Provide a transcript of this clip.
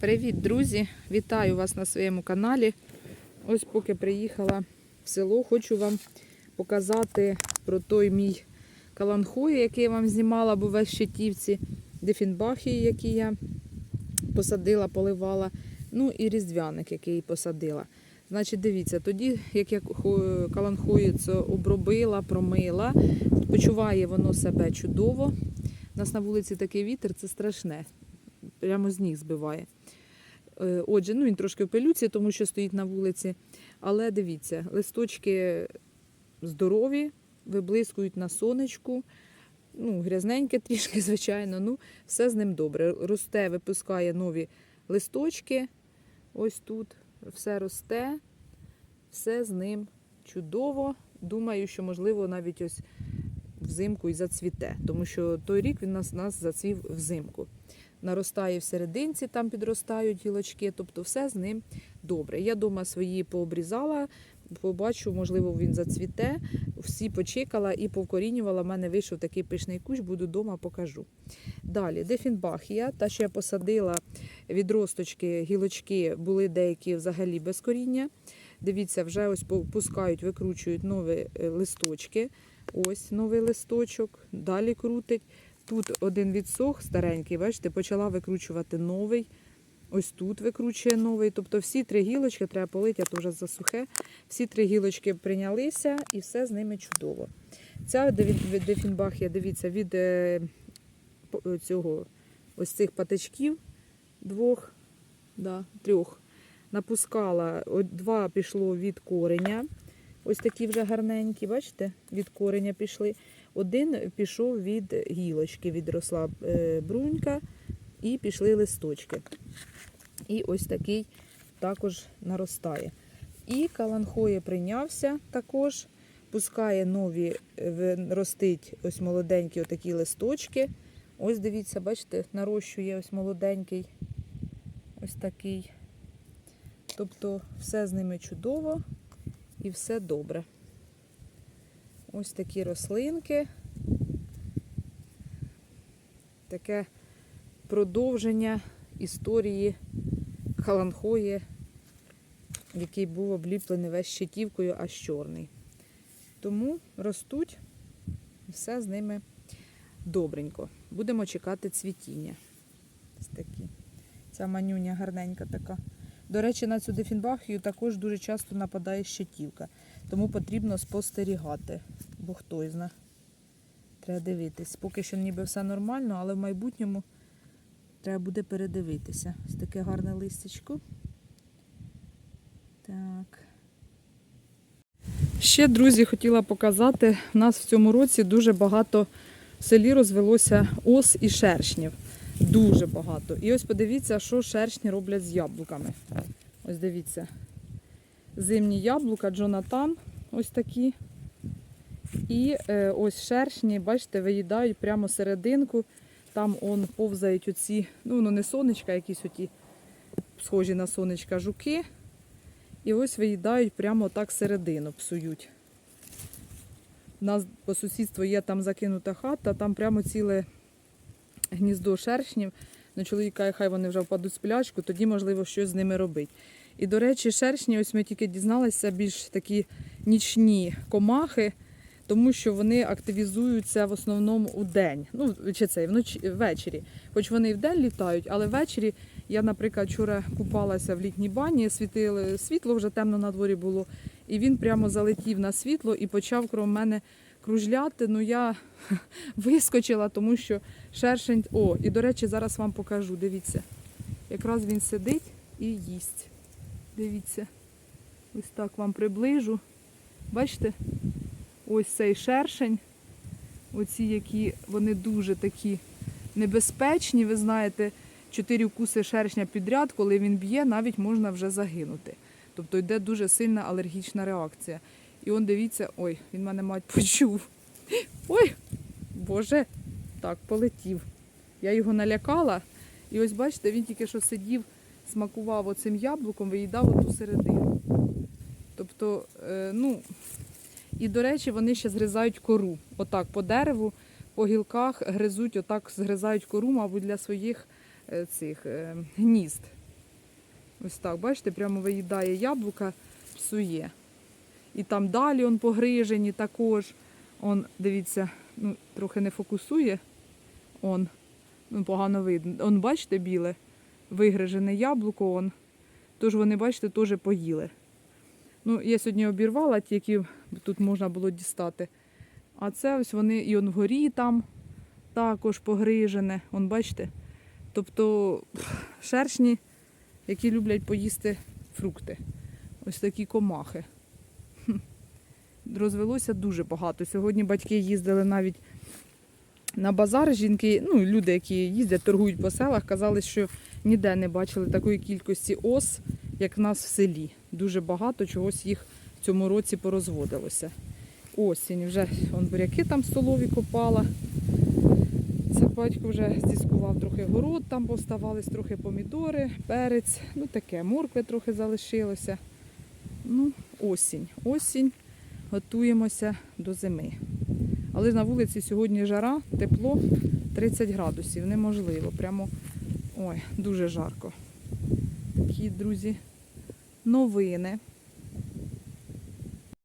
Привіт, друзі! Вітаю вас на своєму каналі. Ось поки приїхала в село, хочу вам показати про той мій каланхой, який я вам знімала, був весь щитівці, дефінбахії, які я посадила, поливала. Ну і різдвяник, який посадила. Значить, дивіться, тоді, як я хо- каланхою це обробила, промила, почуває воно себе чудово. У нас на вулиці такий вітер, це страшне. Прямо з ніг збиває. Е, Отже, ну він трошки в пилюці, тому що стоїть на вулиці. Але дивіться, листочки здорові, виблискують на сонечку. Ну, грязненьке трішки, звичайно. Ну, все з ним добре. Росте, випускає нові листочки. Ось тут все росте, все з ним чудово. Думаю, що, можливо, навіть ось взимку і зацвіте, тому що той рік він нас, нас зацвів взимку. Наростає в серединці, там підростають гілочки, тобто все з ним добре. Я дома свої пообрізала, побачу, можливо, він зацвіте. Всі почекала і повкорінювала. У мене вийшов такий пишний кущ, буду вдома, покажу. Далі, дефінбахія, та, що я посадила відросточки, гілочки, були деякі взагалі без коріння. Дивіться, вже ось пускають, викручують нові е, листочки. Ось новий листочок, далі крутить. Тут один відсох старенький, бачите, почала викручувати новий. Ось тут викручує новий. Тобто всі три гілочки, треба полити, а то вже засухе. Всі три гілочки прийнялися і все з ними чудово. Ця дефін- дефінбахія, дивіться, від е, цього, ось цих патичків двох, да, трьох, напускала, два пішло від кореня. Ось такі вже гарненькі, бачите, від кореня пішли. Один пішов від гілочки, відросла е, брунька і пішли листочки. І ось такий також наростає. І каланхоє прийнявся також, пускає нові, е, ростить ось молоденькі отакі листочки. Ось дивіться, бачите, нарощує ось молоденький, ось такий. Тобто все з ними чудово і все добре. Ось такі рослинки. Таке продовження історії Халанхої, який був обліплений весь щитівкою, аж чорний. Тому ростуть, все з ними добренько. Будемо чекати цвітіння. Ось такі. Ця манюня гарненька така. До речі, на цю дефінбахію також дуже часто нападає щитівка. Тому потрібно спостерігати, бо хто зна. Треба дивитись. Поки що ніби все нормально, але в майбутньому треба буде передивитися. Ось таке гарне листячко. Так. Ще, друзі, хотіла показати, у нас в цьому році дуже багато в селі розвелося ос і шершнів. Дуже багато. І ось подивіться, що шершні роблять з яблуками. Ось дивіться. Зимні яблука Джонатан, ось такі. І е, ось шершні, бачите, виїдають прямо серединку. Там он повзають оці, ну воно не сонечка, якісь оті схожі на сонечка жуки. І ось виїдають прямо так середину, псують. У нас по сусідству є там закинута хата, там прямо ціле гніздо шершнів. Ну, чоловік каже, хай вони вже впадуть з плячку, тоді можливо щось з ними робити. І, до речі, шершні, ось ми тільки дізналися, більш такі нічні комахи, тому що вони активізуються в основному у день. Ну, чи це вночі ввечері. Хоч вони і вдень літають, але ввечері я, наприклад, вчора купалася в літній бані, світили світло, вже темно на дворі було. І він прямо залетів на світло і почав крім мене кружляти. Ну я вискочила, тому що шершень. О, і до речі, зараз вам покажу. Дивіться. Якраз він сидить і їсть. Дивіться. Ось так вам приближу. Бачите? Ось цей шершень. Оці, які вони дуже такі небезпечні, ви знаєте, чотири укуси шершня підряд, коли він б'є, навіть можна вже загинути. Тобто йде дуже сильна алергічна реакція. І он дивіться, ой, він мене мать почув. Ой, Боже, так, полетів. Я його налякала. І ось бачите, він тільки що сидів, смакував оцим яблуком, виїдав оту середину. Тобто, е, ну, і, до речі, вони ще згризають кору. Отак по дереву, по гілках гризуть, отак згризають кору, мабуть, для своїх е, цих е, гнізд. Ось так, бачите, прямо виїдає яблука, псує. І там далі он погрижені також. Он, дивіться, ну, трохи не фокусує. Он, ну, погано видно. Он, бачите, біле, вигрижене яблуко. Он. Тож вони, бачите, теж поїли. Ну, я сьогодні обірвала ті, які тут можна було дістати. А це ось вони і он вгорі там також погрижене. Он, бачите? Тобто шершні, які люблять поїсти фрукти. Ось такі комахи. Розвелося дуже багато. Сьогодні батьки їздили навіть на базар. Жінки, ну, люди, які їздять, торгують по селах, казали, що ніде не бачили такої кількості ос, як в нас в селі. Дуже багато чогось їх в цьому році порозводилося. Осінь, вже он буряки там столові копала. Це батько вже здіскував трохи город, там поставались трохи помідори, перець, ну таке, моркви трохи залишилося. Ну, осінь. Осінь. Готуємося до зими. Але на вулиці сьогодні жара, тепло 30 градусів. Неможливо. Прямо ой, дуже жарко. Такі, друзі, новини.